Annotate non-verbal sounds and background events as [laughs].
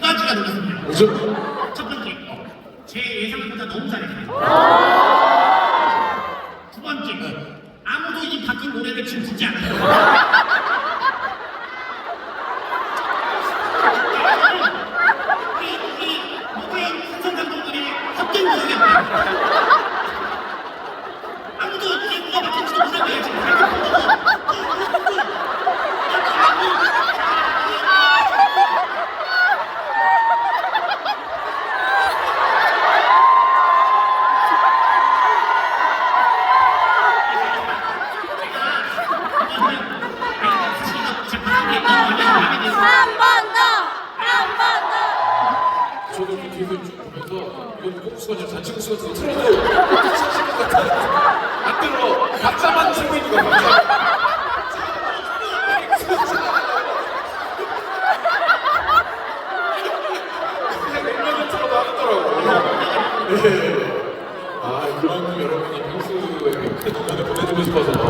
가지가 놀랐습니다. 뭐죠? 첫 번째, 제 예상보다 너무 잘했어요. 두 번째, 아무도 이 바뀐 노래를 지금 듣지 않아요. [laughs] 헛된 노래가 아무도 이 노래 바뀐지도 모르고요, 지금. 한 번 더! 한 번 더! 저도 이렇게 뒤에서 쭉 보면서 이건 꼼수가 아니라 잔치국수 같은 거 틀어도. 안 들어. 박자만 치고 있는 거야, 박자. 그냥. 예. 아, 그만큼 여러분이 평소에 큰 응원을 보내주고 싶어서?